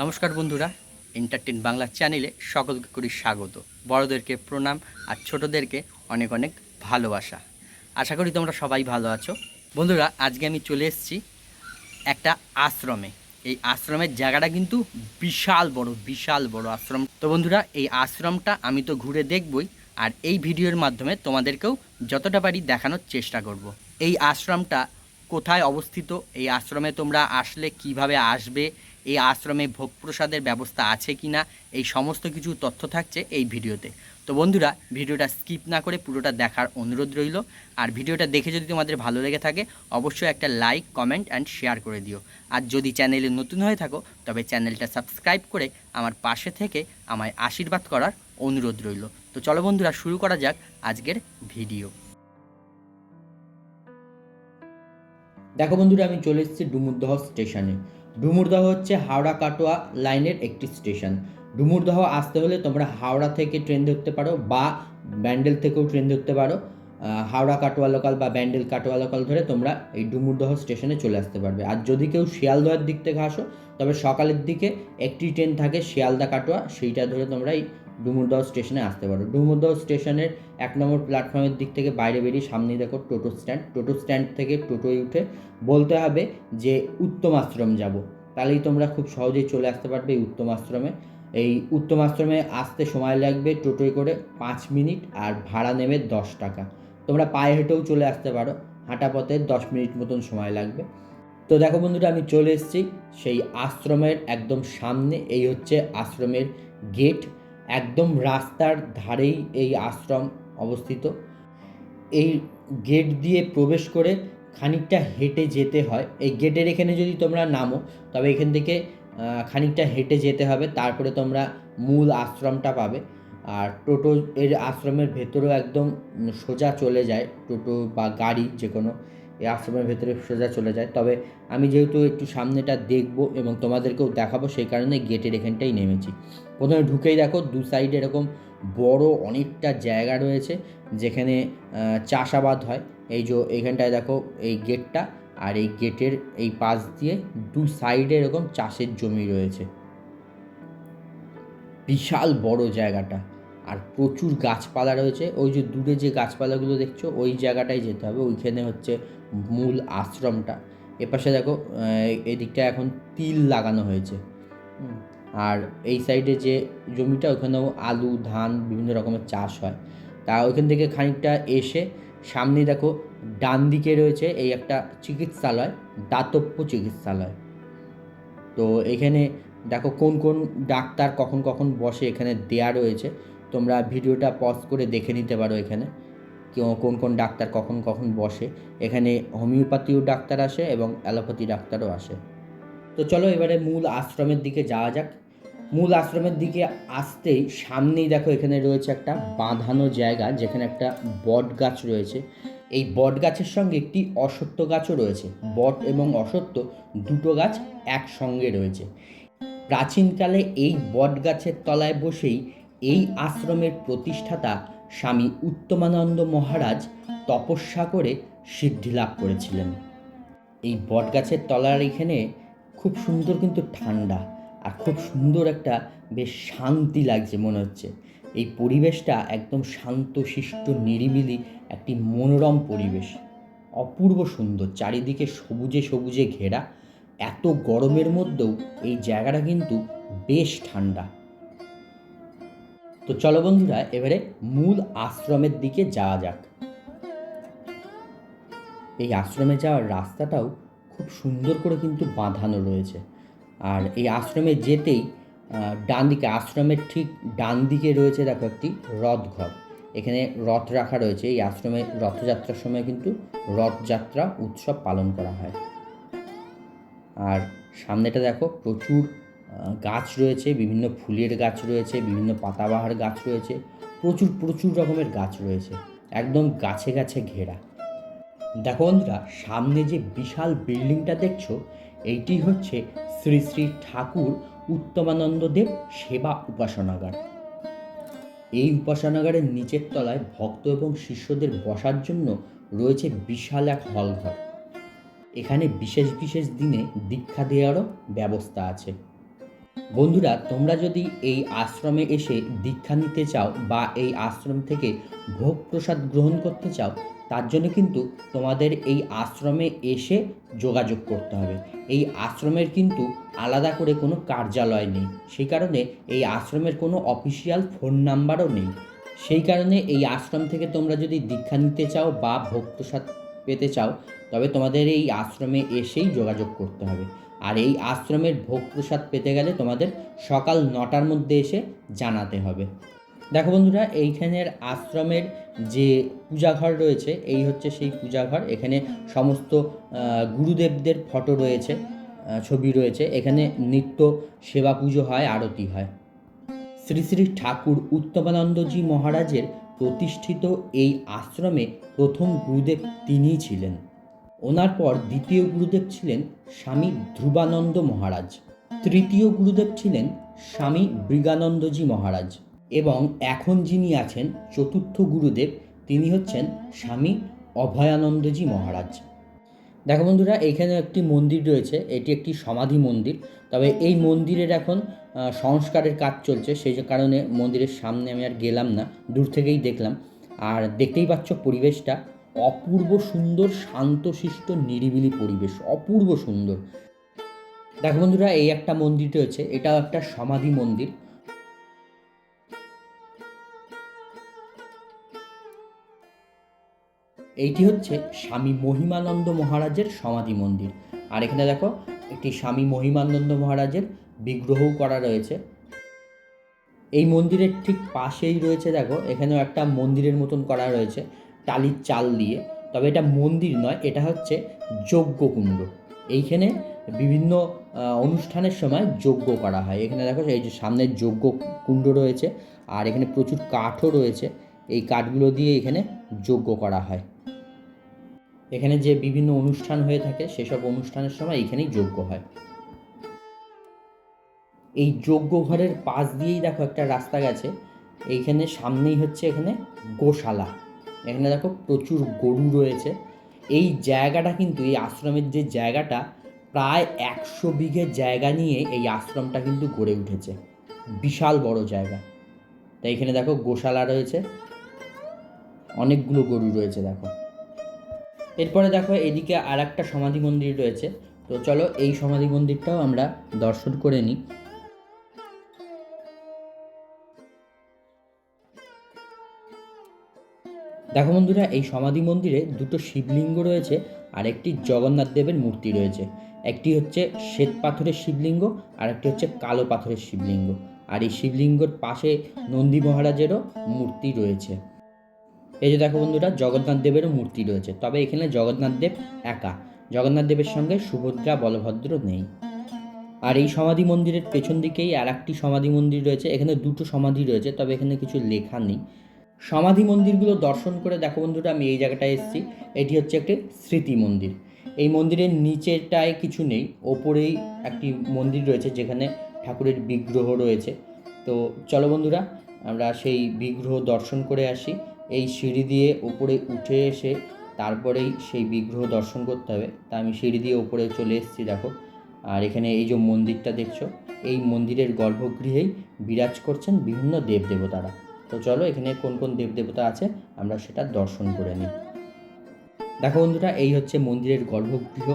নমস্কার বন্ধুরা এন্টারটেন বাংলা চ্যানেলে সকলকে করি স্বাগত। বড়দেরকে প্রণাম আর ছোটদেরকে অনেক অনেক ভালোবাসা। আশা করি তোমরা সবাই ভালো আছো। বন্ধুরা, আজকে আমি চলে এসেছি একটা আশ্রমে। এই আশ্রমের জায়গাটা কিন্তু বিশাল বড় বিশাল বড় আশ্রম। তো বন্ধুরা, এই আশ্রমটা আমি তো ঘুরে দেখবই আর এই ভিডিওর মাধ্যমে তোমাদেরকেও যতটা পারি দেখানোর চেষ্টা করব। এই আশ্রমটা কোথায় অবস্থিত? এই আশ্রমে তোমরা আসলে কীভাবে আসবে? এই আশ্রমে ভোগ প্রসাদের ব্যবস্থা আছে কি না এই সমস্ত কিছু তথ্য থাকছে এই ভিডিওতে। তো বন্ধুরা, ভিডিওটা স্কিপ না করে পুরোটা দেখার অনুরোধ রইল। আর ভিডিওটা দেখে যদি তোমাদের ভালো লেগে থাকে, অবশ্যই একটা লাইক, কমেন্ট অ্যান্ড শেয়ার করে দিও। আর যদি চ্যানেলে নতুন হয়ে থাকো, তবে চ্যানেলটা সাবস্ক্রাইব করে আমার পাশে থেকে আমায় আশীর্বাদ করার অনুরোধ রইল। তো চলো বন্ধুরা, শুরু করা যাক আজকের ভিডিও। দেখো বন্ধুরা, আমি চলে এসেছি ডুমুরদহ স্টেশনে। ডুমুরদহ হচ্ছে হাওড়া কাটোয়া লাইনের একটি স্টেশন। ডুমুরদহ আসতে হলে তোমরা হাওড়া থেকে ট্রেন ধরতে পারো বা ব্যান্ডেল থেকেও ট্রেন ধরতে পারো। হাওড়া কাটোয়া লোকাল বা ব্যান্ডেল কাটোয়া লোকাল ধরে তোমরা এই ডুমুরদহ স্টেশনে চলে আসতে পারবে। আর যদি কেউ শিয়ালদহের দিক থেকে আসো, তবে সকালের দিকে একটি ট্রেন থাকে শিয়ালদা কাটোয়া, সেইটা ধরে তোমরা এই ডুমুরদহ স্টেশনে আসতে পারো। ডুমুরদহ স্টেশনের এক নম্বর প্ল্যাটফর্মের দিক থেকে বাইরে বেরিয়ে সামনেই দেখো টোটো স্ট্যান্ড টোটো স্ট্যান্ড থেকে টোটোয় উঠে বলতে হবে যে উত্তম আশ্রম যাব। তাহলেই তোমরা খুব সহজেই চলে আসতে পারবে এই উত্তম আশ্রমে। এই উত্তম আশ্রমে আসতে সময় লাগবে টোটোয় করে পাঁচ মিনিট আর ভাড়া নেবে দশ টাকা। তোমরা পায়ে হেঁটেও চলে আসতে পারো। হাঁটা পথে দশ মিনিট মতন সময় লাগবে। তো দেখো বন্ধুরা, আমি চলে এসেছি সেই আশ্রমের একদম সামনে। এই হচ্ছে আশ্রমের গেট একদম রাস্তার ধারেই এই আশ্রম অবস্থিত। এই গেট দিয়ে প্রবেশ করে খানিকটা হেঁটে যেতে হয়। এই গেটের এখানে যদি তোমরা নামো, তবে এখান থেকে খানিকটা হেঁটে যেতে হবে। তারপরে তোমরা মূল আশ্রমটা পাবে। আর টোটো এর আশ্রমের ভেতরেও একদম সোজা চলে যায়। টোটো বা গাড়ি যে কোনো এই আশ্রমের ভেতরে সোজা চলে যায়। তবে আমি যেহেতু একটু সামনেটা দেখব এবং তোমাদেরকেও দেখাবো, সেই কারণে গেটের এখানটাই নেমেছি। প্রথমে ঢুকেই দেখো, দু সাইডে এরকম বড় অনেকটা জায়গা রয়েছে, যেখানে চাষাবাদ হয়। এই যে এখানটায় দেখো, এই গেটটা আর এই গেটের এই পাশ দিয়ে দু সাইডে এরকম চাষের জমি রয়েছে। বিশাল বড় জায়গাটা। আর প্রচুর গাছপালা রয়েছে। ওই যে দূরে যে গাছপালাগুলো দেখছ, ওই জায়গাটায় যেতে হবে। ওইখানে হচ্ছে মূল আশ্রমটা। এপাশে দেখো এদিকটা এখন তিল লাগানো হয়েছে। আর এই সাইডে যে জমিটা, ওখানেও আলু, ধান, বিভিন্ন রকমের চাষ হয়। তা ওইখান থেকে খানিকটা এসে সামনে দেখো, ডান দিকে রয়েছে এই একটা চিকিৎসালয়, দাতব্য চিকিৎসালয়। তো এখানে দেখো, কোন কোন ডাক্তার কখন কখন বসে এখানে দেয়া রয়েছে। তোমরা ভিডিওটা পজ করে দেখে নিতে পারো এখানে। কোন কোন ডাক্তার কখন কখন বসে। এখানে হোমিওপ্যাথিও ডাক্তার আসে এবং অ্যালোপ্যাথি ডাক্তারও আসে। তো চলো এবারে মূল আশ্রমের দিকে যাওয়া যাক। মূল আশ্রমের দিকে আসতেই সামনেই দেখো এখানে রয়েছে একটা বাঁধানো জায়গা, যেখানে একটা বট গাছ রয়েছে। এই বট গাছের সঙ্গে একটি অসত্য গাছও রয়েছে। বট এবং অসত্য দুটো গাছ একসঙ্গে রয়েছে। প্রাচীনকালে এই বট গাছের তলায় বসেই এই আশ্রমের প্রতিষ্ঠাতা স্বামী উত্তমানন্দ মহারাজ তপস্যা করে সিদ্ধি লাভ করেছিলেন। এই বট গাছের তলার এখানে খুব সুন্দর কিন্তু ঠান্ডা আর খুব সুন্দর একটা বেশ শান্তি লাগছে মনে হচ্ছে। এই পরিবেশটা একদম শান্ত, শিষ্ট, নিরিবিলি একটি মনোরম পরিবেশ। অপূর্ব সুন্দর, চারিদিকে সবুজে সবুজে ঘেরা। এত গরমের মধ্যেও এই জায়গাটা কিন্তু বেশ ঠান্ডা। তো চলো বন্ধুরা, এবারে মূল আশ্রমের দিকে যাওয়া যাক। এই আশ্রমে যাওয়ার রাস্তাটাও খুব সুন্দর করে কিন্তু বাঁধানো রয়েছে। আর এই আশ্রমে যেতেই ডান দিকে, আশ্রমের ঠিক ডান দিকে রয়েছে দেখো একটি রথঘর। এখানে রথ রাখা রয়েছে। এই আশ্রমে রথযাত্রার সময় কিন্তু রথযাত্রা উৎসব পালন করা হয়। আর সামনেটা দেখো, প্রচুর গাছ রয়েছে, বিভিন্ন ফুলের গাছ রয়েছে, বিভিন্ন পাতাবাহার গাছ রয়েছে, প্রচুর প্রচুর রকমের গাছ রয়েছে, একদম গাছে গাছে ঘেরা। দেখো বন্ধুরা, সামনে যে বিশাল বিল্ডিংটা দেখছ, এইটি হচ্ছে শ্রী শ্রী ঠাকুর উত্তমানন্দ দেব সেবা উপাসনাগার। এই উপাসনাগারের নিচের তলায় ভক্ত এবং শিষ্যদের বসার জন্য রয়েছে বিশাল এক হলঘর। এখানে বিশেষ বিশেষ দিনে দীক্ষা দেওয়ারও ব্যবস্থা আছে। বন্ধুরা, তোমরা যদি এই আশ্রমে এসে দীক্ষা নিতে চাও বা এই আশ্রম থেকে ভোগ প্রসাদ গ্রহণ করতে চাও, তার জন্য কিন্তু তোমাদের এই আশ্রমে এসে যোগাযোগ করতে হবে। এই আশ্রমের কিন্তু আলাদা করে কোনো কার্যালয় নেই। সেই কারণে এই আশ্রমের কোনো অফিসিয়াল ফোন নাম্বারও নেই। সেই কারণে এই আশ্রম থেকে তোমরা যদি দীক্ষা নিতে চাও বা ভোগ প্রসাদ পেতে চাও তবে তোমাদের এই আশ্রমে এসেই যোগাযোগ করতে হবে। আর এই আশ্রমের ভোগ প্রসাদ পেতে গেলে তোমাদের সকাল নটার মধ্যে এসে জানাতে হবে। দেখো বন্ধুরা, এইখানের আশ্রমের যে পূজাঘর রয়েছে, এই হচ্ছে সেই পূজাঘর। এখানে সমস্ত গুরুদেবদের ফটো রয়েছে ছবি রয়েছে। এখানে নিত্য সেবা পুজো হয়, আরতি হয়। শ্রী শ্রী ঠাকুর উত্তমানন্দজি মহারাজের প্রতিষ্ঠিত এই আশ্রমে প্রথম গুরুদেব তিনিই ছিলেন। ওনার পর দ্বিতীয় গুরুদেব ছিলেন স্বামী ধ্রুবানন্দ মহারাজ। তৃতীয় গুরুদেব ছিলেন স্বামী মৃগানন্দজি মহারাজ এবং এখন যিনি আছেন চতুর্থ গুরুদেব, তিনি হচ্ছেন স্বামী অভয়ানন্দজি মহারাজ। দেখো বন্ধুরা এইখানে একটি মন্দির রয়েছে, এটি একটি সমাধি মন্দির। তবে এই মন্দিরের এখন সংস্কারের কাজ চলছে, সেই কারণে মন্দিরের সামনে আমি আর গেলাম না, দূর থেকেই দেখলাম। আর দেখতেই পাচ্ছ পরিবেশটা অপূর্ব সুন্দর, শান্তশিষ্ট, নিরিবিলি পরিবেশ, অপূর্ব সুন্দর। দেখো বন্ধুরা, এই একটা মন্দির রয়েছে, এটাও একটা সমাধি মন্দির। এইটি হচ্ছে স্বামী মহিমানন্দ মহারাজের সমাধি মন্দির। আর এখানে দেখো, একটি স্বামী মহিমানন্দ মহারাজের বিগ্রহও করা রয়েছে। এই মন্দিরের ঠিক পাশেই রয়েছে, দেখো, এখানেও একটা মন্দিরের মতন করা রয়েছে। টালির চাল দিয়ে। তবে এটা মন্দির নয়, এটা হচ্ছে যজ্ঞকুণ্ড এইখানে বিভিন্ন অনুষ্ঠানের সময় যজ্ঞ করা হয়। এখানে দেখো, এই যে সামনে যজ্ঞ কুণ্ড রয়েছে, আর এখানে প্রচুর কাঠও রয়েছে। এই কাঠগুলো দিয়ে এখানে যজ্ঞ করা হয়। এখানে যে বিভিন্ন অনুষ্ঠান হয়ে থাকে, সেসব অনুষ্ঠানের সময় এখানেই যজ্ঞ হয়। এই যজ্ঞ ঘরের পাশ দিয়েই দেখো একটা রাস্তা গেছে। এইখানে সামনেই হচ্ছে এখানে গোশালা। এখানে দেখো প্রচুর গরু রয়েছে। এই জায়গাটা কিন্তু, এই আশ্রমের যে জায়গাটা, প্রায় একশো বিঘে জায়গা নিয়ে এই আশ্রমটা কিন্তু গড়ে উঠেছে। বিশাল বড় জায়গা। তাই এখানে দেখো গোশালা রয়েছে। অনেকগুলো গরু রয়েছে দেখো। এরপরে দেখো এদিকে আর একটা সমাধি মন্দির রয়েছে। তো চলো এই সমাধি মন্দিরটাও আমরা দর্শন করে নিই। দেখো বন্ধুরা, এই সমাধি মন্দিরে দুটো শিবলিঙ্গ রয়েছে আর একটি জগন্নাথ দেবের মূর্তি রয়েছে। একটি হচ্ছে শ্বেত পাথরের শিবলিঙ্গ আর একটি হচ্ছে কালো পাথরের শিবলিঙ্গ। আর এই শিবলিঙ্গর পাশে নন্দী মহারাজেরও মূর্তি রয়েছে। এই যে দেখো বন্ধুরা, জগন্নাথ দেবেরও মূর্তি রয়েছে। তবে এখানে জগন্নাথ দেব একা। জগন্নাথ দেবের সঙ্গে সুভদ্রা, বলভদ্র নেই। আর এই সমাধি মন্দিরের পেছন দিকেই আর একটি সমাধি মন্দির রয়েছে। এখানে দুটো সমাধি রয়েছে, তবে এখানে কিছু লেখা নেই। সমাধি মন্দিরগুলো দর্শন করে, দেখো বন্ধুরা, আমি এই জায়গাটায় এসেছি। এটি হচ্ছে একটি স্মৃতি মন্দির। এই মন্দিরের নিচেরটায় কিছু নেই, ওপরেই একটি মন্দির রয়েছে যেখানে ঠাকুরের বিগ্রহ রয়েছে। তো চলো বন্ধুরা, আমরা সেই বিগ্রহ দর্শন করে আসি। এই সিঁড়ি দিয়ে ওপরে উঠে এসে তারপরেই সেই বিগ্রহ দর্শন করতে হবে। তা আমি সিঁড়ি দিয়ে ওপরে চলে এসেছি, দেখো। আর এখানে এই যে মন্দিরটা দেখছ, এই মন্দিরের গর্ভগৃহেই বিরাজ করছেন বিভিন্ন দেবদেবতারা। তো চলো এখানে কোন কোন দেবদেবতা আছে, আমরা সেটা দর্শন করে নিই। দেখো বন্ধুরা, এই হচ্ছে মন্দিরের গর্ভগৃহ।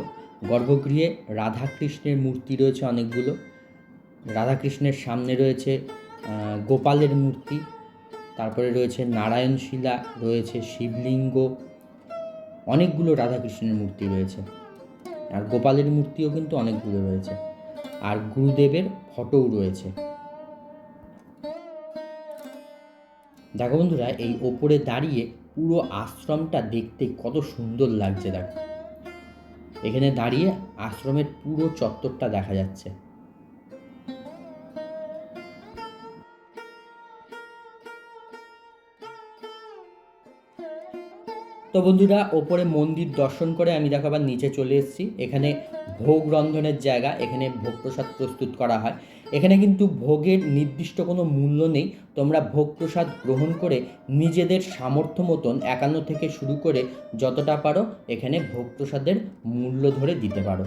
গর্ভগৃহে রাধাকৃষ্ণের মূর্তি রয়েছে অনেকগুলো। রাধাকৃষ্ণের সামনে রয়েছে গোপালের মূর্তি। তারপরে রয়েছে নারায়ণ শিলা রয়েছে শিবলিঙ্গ। অনেকগুলো রাধাকৃষ্ণের মূর্তি রয়েছে। আর গোপালের মূর্তিও কিন্তু অনেকগুলো রয়েছে। আর গুরুদেবের ফটোও রয়েছে। দেখো বন্ধুরা, এই ওপরে দাঁড়িয়ে পুরো আশ্রমটা দেখতে কত সুন্দর লাগছে দেখো। এখানে দাঁড়িয়ে আশ্রমের পুরো চত্বরটা দেখা যাচ্ছে। তো বন্ধুরা, ওপরে মন্দির দর্শন করে আমি দেখো আবার নিচে চলে এসেছি। এখানে ভোগ রন্ধনের জায়গা, এখানে ভোগ প্রসাদ প্রস্তুত করা হয়। এখানে কিন্তু ভোগের নির্দিষ্ট কোনো মূল্য নেই। তোমরা ভোগ প্রসাদ গ্রহণ করে নিজেদের সামর্থ্য মতন একান্ন থেকে শুরু করে যতটা পারো, এখানে ভোগ প্রসাদের মূল্য ধরে দিতে পারো।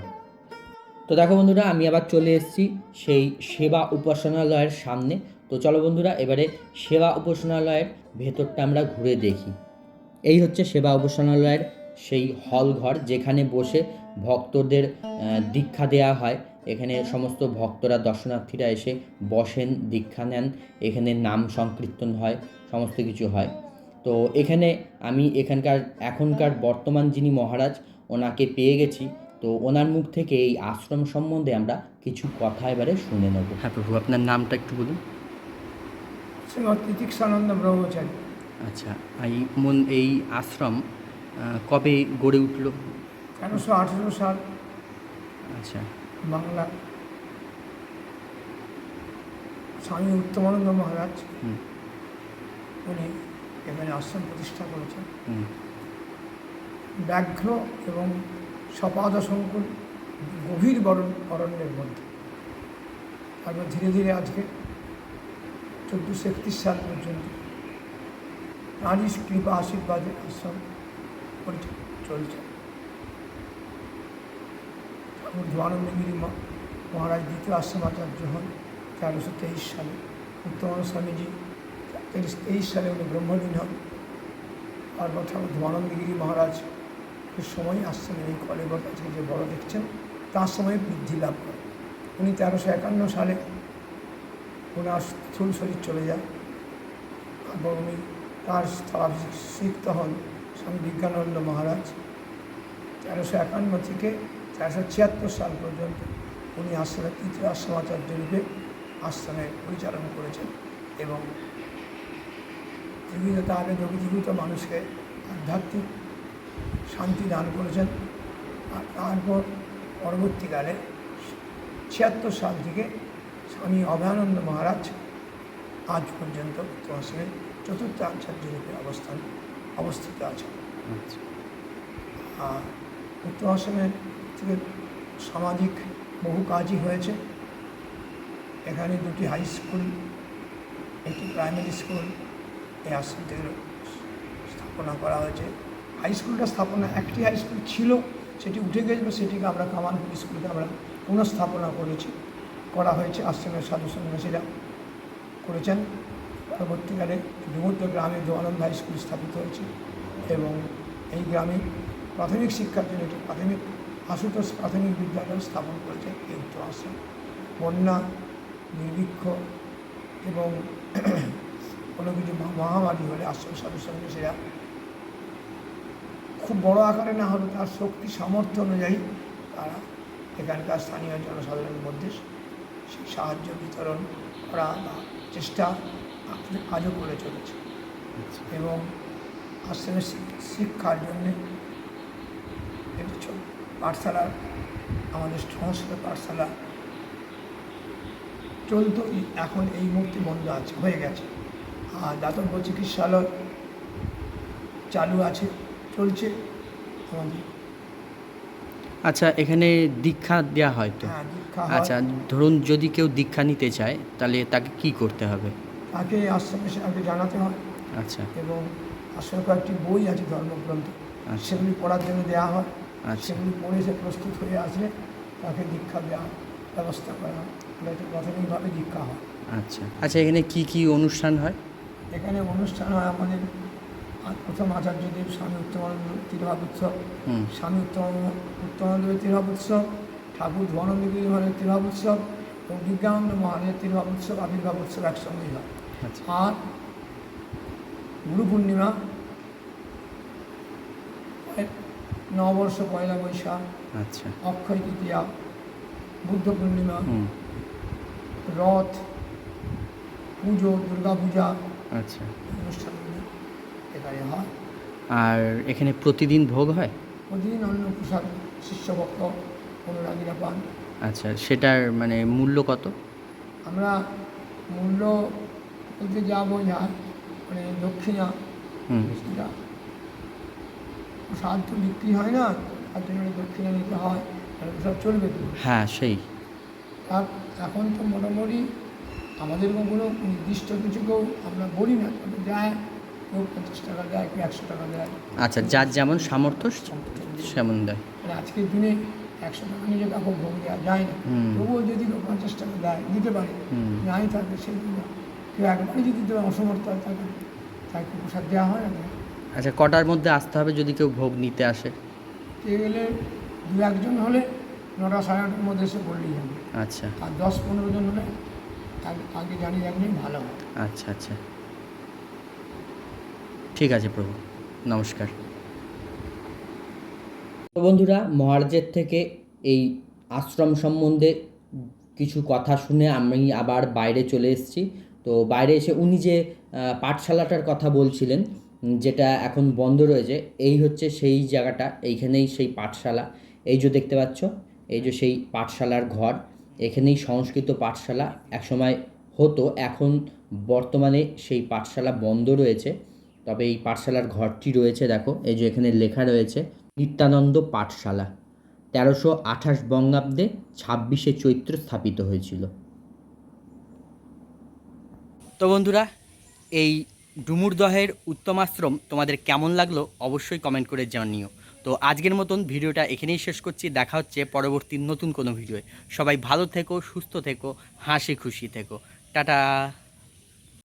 তো দেখো বন্ধুরা, আমি আবার চলে এসেছি সেই সেবা উপাসনালয়ের সামনে। তো চলো বন্ধুরা, এবারে সেবা উপাসনালয়ের ভেতরটা আমরা ঘুরে দেখি। এই হচ্ছে সেবা উপাসনালয়ের সেই হল ঘর যেখানে বসে ভক্তদের দীক্ষা দেওয়া হয়। এখানে সমস্ত ভক্তরা দর্শনার্থীরা এসে বসেন দীক্ষা নেন। এখানে নাম সংকীর্তন হয় সমস্ত কিছু হয়। তো এখানে আমি এখানকার এখনকার বর্তমান যিনি মহারাজ ওনাকে পেয়ে গেছি। তো ওনার মুখ থেকে এই আশ্রম সম্বন্ধে আমরা কিছু কথা এবারে শুনে নেব। হ্যাঁ প্রভু আপনার নামটা একটু বলুন। ব্রহ্মচারী। আচ্ছা এই মন এই আশ্রম কবে গড়ে উঠল? তেরোশো আঠেরো সাল। আচ্ছা। বাংলা। স্বামী উত্তমানন্দ মহারাজ হুম। উনি এখানে আশ্রম প্রতিষ্ঠা করেছেন। হুম। ব্যাঘ্র এবং সপাদ সংকুল গভীর বরণ অরণ্যের মধ্যে। তারপর ধীরে ধীরে আজকে চোদ্দোশো একত্রিশ সাল পর্যন্ত রানীর কৃপা আশীর্বাদে আশ্রম চলছে। ঠাকুর জোয়ানন্দগিরি মহারাজ দ্বিতীয় আশ্রমাচার্য হন তেরোশো তেইশ সালে। উত্তমান স্বামীজি তেইশ তেইশ সালে উনি ব্রহ্মলীন হন। তারপর ঠাকুর ধর্মানন্দগিরি মহারাজ সময় আশ্রমের এই কলেবর আজকে যে বড় দেখছেন, তার সময় বৃদ্ধি লাভ করে উনি তেরোশো একান্ন সালে ওনার স্থূল শরীর চলে যায় তারপর উনি তার স্থলাভিষিক্ত হন স্বামী বিজ্ঞানন্দ মহারাজ। তেরোশো একান্ন থেকে তেরোশো ছিয়াত্তর সাল পর্যন্ত উনি আশ্রমের তৃতীয় আশ্রমাচার্য রূপে আশ্রমে পরিচালনা করেছেন এবং জীবিত তাহলে জীবিত মানুষকে আধ্যাত্মিক শান্তি দান করেছেন। আর তারপর পরবর্তীকালে ছিয়াত্তর সাল থেকে স্বামী অভয়ানন্দ মহারাজ আজ পর্যন্ত উত্তমাশ্রমের চতুর্থ আচার্য রূপে অবস্থান অবস্থিত আছেন আচ্ছা। আর উত্তমাশ্রমের থেকে সামাজিক বহু কাজই হয়েছে। এখানে দুটি হাই স্কুল একটি প্রাইমারি স্কুল এই আশ্রম থেকে স্থাপনা করা হয়েছে। হাই স্কুলটা স্থাপনা একটি হাই স্কুল ছিল সেটি উঠে গেছিল সেটিকে আমরা কামালপুর স্কুলকে আমরা পুনঃস্থাপনা করেছি করা হয়েছে। আশ্রমের সাধু সন্ন্যাসীরা করেছেন। পরবর্তীকালে ডুমুদ্র গ্রামে জোয়ানন্দ হাই স্কুল স্থাপিত হয়েছে এবং এই গ্রামে প্রাথমিক শিক্ষার জন্য একটি প্রাথমিক আশুতোষ প্রাথমিক বিদ্যালয় স্থাপন করেছে এই উত্তর আশ্রম। বন্যা, নির্বৃক্ষ এবং কোনো কিছু মহামারী হলে আশ্রম সাধু সন্ন্যাসীরা খুব বড় আকারে না হলে তার শক্তি সামর্থ্য অনুযায়ী তারা এখানকার স্থানীয় জনসাধারণের মধ্যে সাহায্য বিতরণ করা বা চেষ্টা আজও করে চলেছে। আচ্ছা। এবং আশ্রমের শিক্ষার জন্যে একটি পাঠশালা আমাদের সংস্কৃত পাঠশালা চলতো এখন এই মুহূর্তে বন্ধ আছে হয়ে গেছে। আর দাতব্য চিকিৎসালয় চালু আছে চলছে আমাদের। আচ্ছা এখানে দীক্ষা দেওয়া হয় তো? হয়। আচ্ছা ধরুন যদি কেউ দীক্ষা নিতে চায় তাহলে তাকে কি করতে হবে? তাকে আশ্রমে সে আগে জানাতে হয়। আচ্ছা। এবং আশ্রমে কয়েকটি বই আছে ধর্মগ্রন্থ। আচ্ছা। সেগুলি পড়ার জন্য দেওয়া হয়। আচ্ছা। সেগুলি পড়ে সে প্রস্তুত হয়ে আসলে তাকে দীক্ষা দেওয়া ব্যবস্থা করা হয়। প্রাথমিকভাবে দীক্ষা হয়। আচ্ছা। আচ্ছা এখানে কি কি অনুষ্ঠান হয়? এখানে অনুষ্ঠান হয় আমাদের প্রথম আচার্যদেব স্বামী উত্তমানন্দ তিরভাব উৎসব। স্বামী উত্তম উত্তমানন্দের তিরভাব উৎসব ঠাকুর ধর্মানন্দগিরি মহারাজের তিরভাব উৎসব এবং বিজ্ঞানন্দ মহারাজের তিরভাব উৎসব আবির্ভাব উৎসব একসঙ্গেই হয়। আর গুরু পূর্ণিমা নববর্ষ পয়লা বৈশাখ আচ্ছা। অক্ষয় তৃতীয়া বুদ্ধ পূর্ণিমা রথ পুজো দুর্গা পূজা আচ্ছা। অনুষ্ঠানগুলি এখানে হয়। আর এখানে প্রতিদিন ভোগ হয়? প্রতিদিন অন্য পোশাক শিষ্যভক্ত অনুরাগীরা পান। আচ্ছা সেটার মানে মূল্য কত? আমরা মূল্য বলতে যা বোঝায় মানে দক্ষিণা সেটা প্রসাদ তো বিক্রি হয় না তার জন্য দক্ষিণা নিতে হয় তাহলে প্রসাদ চলবে তো হ্যাঁ সেই আর এখন তো মোটামুটি আমাদের কোনো নির্দিষ্ট কিছু কেউ আমরা বলি না তবে দেয় কেউ পঞ্চাশ টাকা দেয় কেউ একশো টাকা দেয়। আচ্ছা যার যেমন সামর্থ্য সেমন দেয়। মানে আজকের দিনে একশো টাকা নিয়ে কাউকে ভোগ দেওয়া যায় না। তবুও যদি কেউ পঞ্চাশ টাকা দেয় দিতে পারে। নাই থাকে সেই জন্য একবারে যদি অসমর্থ হয় তাকে তাকে প্রসাদ দেওয়া হয় না। আচ্ছা কটার মধ্যে আসতে হবে যদি কেউ ভোগ নিতে আসে? দু একজন হলে নটা সাড়ে নটার মধ্যে এসে পড়লেই হবে। আচ্ছা। আর দশ পনেরো জন হলে আগে আগে জানিয়ে রাখলেই ভালো হয়। আচ্ছা আচ্ছা। ঠিক আছে প্রভু নমস্কার। তো বন্ধুরা মহারাজের থেকে এই আশ্রম সম্বন্ধে কিছু কথা শুনে আমি আবার বাইরে চলে এসেছি। তো বাইরে এসে উনি যে পাঠশালাটার কথা বলছিলেন যেটা এখন বন্ধ রয়েছে, এই হচ্ছে সেই জায়গাটা, এইখানেই সেই পাঠশালা। এই যে দেখতে পাচ্ছ, এই যে সেই পাঠশালার ঘর, এখানেই সংস্কৃত পাঠশালা একসময় হতো, এখন বর্তমানে সেই পাঠশালা বন্ধ রয়েছে। তবে এই পাঠশালার ঘরটি রয়েছে, দেখো, এই যে এখানে লেখা রয়েছে, নিত্যানন্দ পাঠশালা। তেরোশো আঠাশ বঙ্গাব্দে ছাব্বিশে চৈত্র স্থাপিত হয়েছিল। তো বন্ধুরা, এই ডুমুরদহের উত্তম আশ্রম তোমাদের কেমন লাগল অবশ্যই কমেন্ট করে জানিও। তো আজকের মতন ভিডিওটা এখানেই শেষ করছি, দেখা হচ্ছে পরবর্তী নতুন কোনো ভিডিওয়ে। সবাই ভালো থেকো, সুস্থ থেকো, হাসি খুশি থেকো। টাটা!